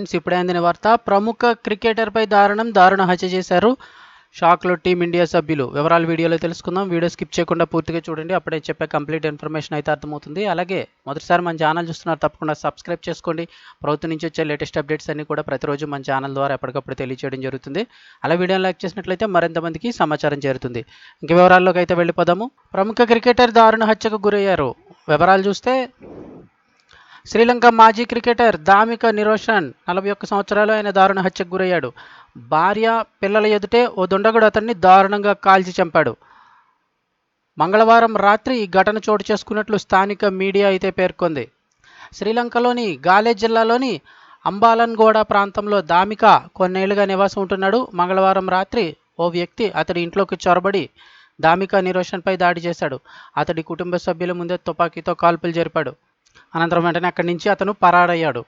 Friends ఇప్పుడే అందిన వార్త. ప్రముఖ క్రికెటర్పై దారుణం దారుణ హత్య చేశారు షాక్లో టీమిండియా సభ్యులు. వివరాలు వీడియోలో తెలుసుకుందాం. వీడియో స్కిప్ చేయకుండా పూర్తిగా చూడండి. అప్పుడే చెప్పే కంప్లీట్ ఇన్ఫర్మేషన్ అయితే అర్థమవుతుంది. అలాగే మొదటిసారి మన ఛానల్ చూస్తున్నారు తప్పకుండా సబ్స్క్రైబ్ చేసుకోండి. ప్రభుత్వం నుంచి వచ్చే లేటెస్ట్ అప్డేట్స్ అన్ని కూడా ప్రతిరోజు మన ఛానల్ ద్వారా ఎప్పటికప్పుడు తెలియజేయడం జరుగుతుంది. అలా వీడియోని లైక్ చేసినట్లయితే మరింత మందికి సమాచారం చేరుతుంది. ఇంక వివరాల్లోకి అయితే వెళ్ళిపోదాము. ప్రముఖ క్రికెటర్ దారుణ హత్యకు గురయ్యారు. వివరాలు చూస్తే శ్రీలంక మాజీ క్రికెటర్ దామిక నిరోషన్ నలభై ఒక్క సంవత్సరాలు ఆయన దారుణ హత్యకు గురయ్యాడు. భార్య పిల్లల ఎదుటే ఓ దుండగుడు అతన్ని దారుణంగా కాల్చి చంపాడు. మంగళవారం రాత్రి ఈ ఘటన చోటు చేసుకున్నట్లు స్థానిక మీడియా అయితే పేర్కొంది. శ్రీలంకలోని గాలే జిల్లాలోని అంబాలన్గోడ ప్రాంతంలో దామిక కొన్నేళ్ళుగా నివాసం ఉంటున్నాడు. మంగళవారం రాత్రి ఓ వ్యక్తి అతడి ఇంట్లోకి చొరబడి దామిక నిరోషన్పై దాడి చేశాడు. అతడి కుటుంబ సభ్యుల ముందే తుపాకీతో కాల్పులు జరిపాడు. అనంతరం వెంటనే అక్కడి నుంచి అతను పరాడయ్యాడు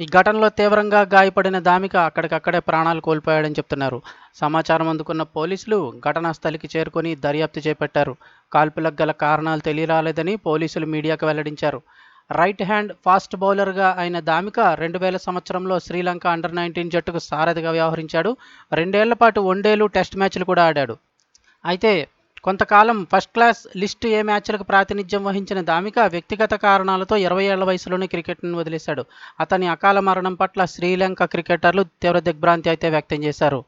ఈ ఘటనలో తీవ్రంగా గాయపడిన దామిక అక్కడికక్కడే ప్రాణాలు కోల్పోయాడని చెప్తున్నారు. సమాచారం అందుకున్న పోలీసులు ఘటనా స్థలికి చేరుకొని దర్యాప్తు చేపట్టారు. కాల్పులకు గల కారణాలు తెలియరాలేదని పోలీసులు మీడియాకు వెల్లడించారు. రైట్ హ్యాండ్ ఫాస్ట్ బౌలర్గా అయిన దామిక రెండు వేల సంవత్సరంలో శ్రీలంక అండర్ నైన్టీన్ జట్టుకు సారథిగా వ్యవహరించాడు. రెండేళ్ళ పాటు వన్డేలు టెస్ట్ మ్యాచ్లు కూడా ఆడాడు. అయితే కొంతకాలం ఫస్ట్ క్లాస్ లిస్టు ఏ మ్యాచ్లకు ప్రాతినిధ్యం వహించిన దామిక వ్యక్తిగత కారణాలతో ఇరవై ఏళ్ళ వయసులోనే క్రికెట్ను వదిలేశాడు. అతని అకాల మరణం పట్ల శ్రీలంక క్రికెటర్లు తీవ్ర దిగ్భ్రాంతి అయితే వ్యక్తం చేశారు.